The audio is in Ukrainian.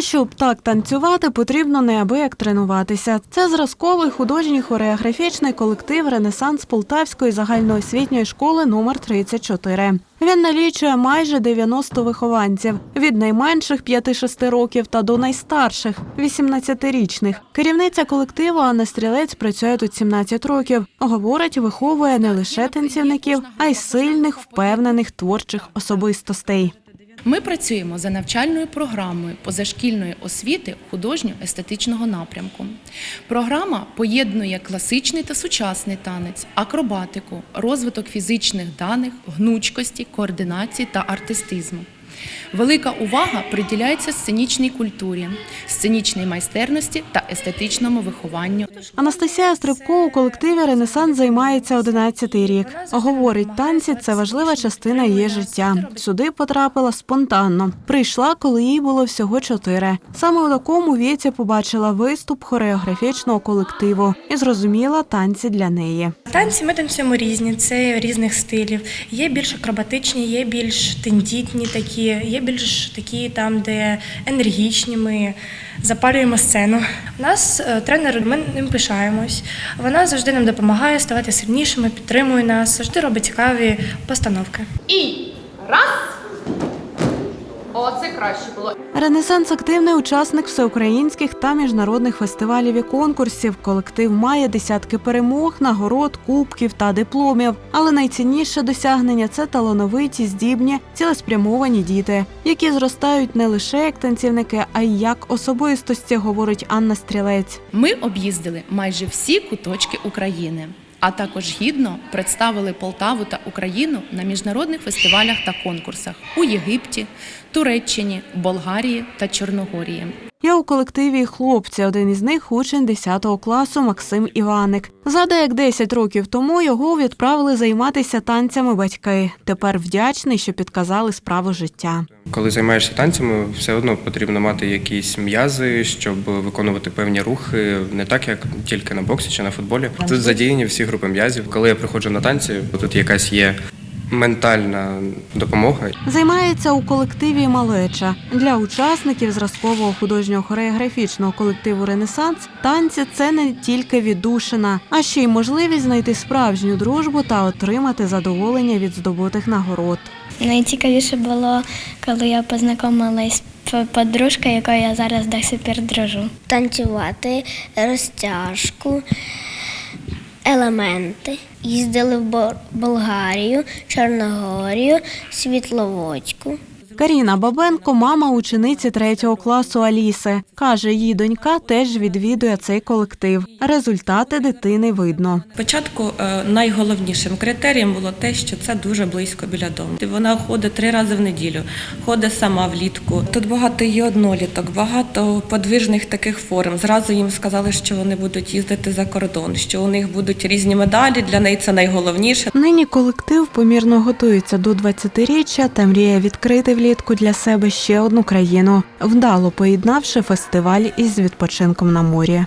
Щоб так танцювати, потрібно неабияк тренуватися. Це зразковий художній хореографічний колектив Ренесанс Полтавської загальноосвітньої школи номер 34. Він налічує майже 90 вихованців від найменших 5-6 років та до найстарших 18-річних. Керівниця колективу Анна Стрілець працює тут 17 років. Говорить, виховує не лише танцівників, а й сильних, впевнених творчих особистостей. Ми працюємо за навчальною програмою позашкільної освіти художньо-естетичного напрямку. Програма поєднує класичний та сучасний танець, акробатику, розвиток фізичних даних, гнучкості, координації та артистизму. Велика увага приділяється сценічній культурі, сценічній майстерності та естетичному вихованню. Анастасія Стрибко у колективі Ренесанс займається 11-й рік. Говорить, танці це важлива частина її життя. Сюди потрапила спонтанно. Прийшла, коли їй було всього чотири. Саме у такому віці побачила виступ хореографічного колективу і зрозуміла танці для неї. Танці ми танцюємо різні, це різних стилів. Є більш акробатичні, є більш тендітні такі, є більш такі там, де енергічні. Ми запалюємо сцену. У нас е, тренер, ми ним пишаємось. Вона завжди нам допомагає ставати сильнішими, підтримує нас, завжди робить цікаві постановки. І раз. Оце краще було. Ренесанс активний учасник всеукраїнських та міжнародних фестивалів і конкурсів. Колектив має десятки перемог, нагород, кубків та дипломів. Але найцінніше досягнення це талановиті, здібні, цілеспрямовані діти, які зростають не лише як танцівники, а й як особистості, говорить Анна Стрілець. Ми об'їздили майже всі куточки України, а також гідно представили Полтаву та Україну на міжнародних фестивалях та конкурсах у Єгипті, Туреччині, Болгарії та Чорногорії. Є у колективі хлопці. Один із них учень 10 класу Максим Іваник. Згадує, як 10 років тому його відправили займатися танцями батьки. Тепер вдячний, що підказали справу життя. Коли займаєшся танцями, все одно потрібно мати якісь м'язи, щоб виконувати певні рухи, не так як тільки на боксі чи на футболі. Тут задіяні всі групи м'язів. Коли я приходжу на танці, тут якась є ментальна допомога. Займається у колективі малеча для учасників зразкового художнього хореографічного колективу Ренесанс. Танці це не тільки віддушина, а ще й можливість знайти справжню дружбу та отримати задоволення від здобутих нагород. Найцікавіше було, коли я познайомилась з подружкою, якою я зараз до сих пір дружу. Танцювати, розтяжку, елементи. Їздили в Болгарію, Чорногорію, Світловодську. Каріна Бабенко, мама учениці третього класу Аліси, каже, її донька теж відвідує цей колектив. Результати дитини видно. Спочатку е, найголовнішим критерієм було те, що це дуже близько біля дому. Вона ходить три рази в неділю, ходить сама влітку. Тут багато є одноліток, багато подвижних таких форм. Зразу їм сказали, що вони будуть їздити за кордон, що у них будуть різні медалі. Для неї це найголовніше. Нині колектив помірно готується до 20-річчя та мріє відкрити влітку для себе ще одну країну, вдало поєднавши фестиваль із відпочинком на морі.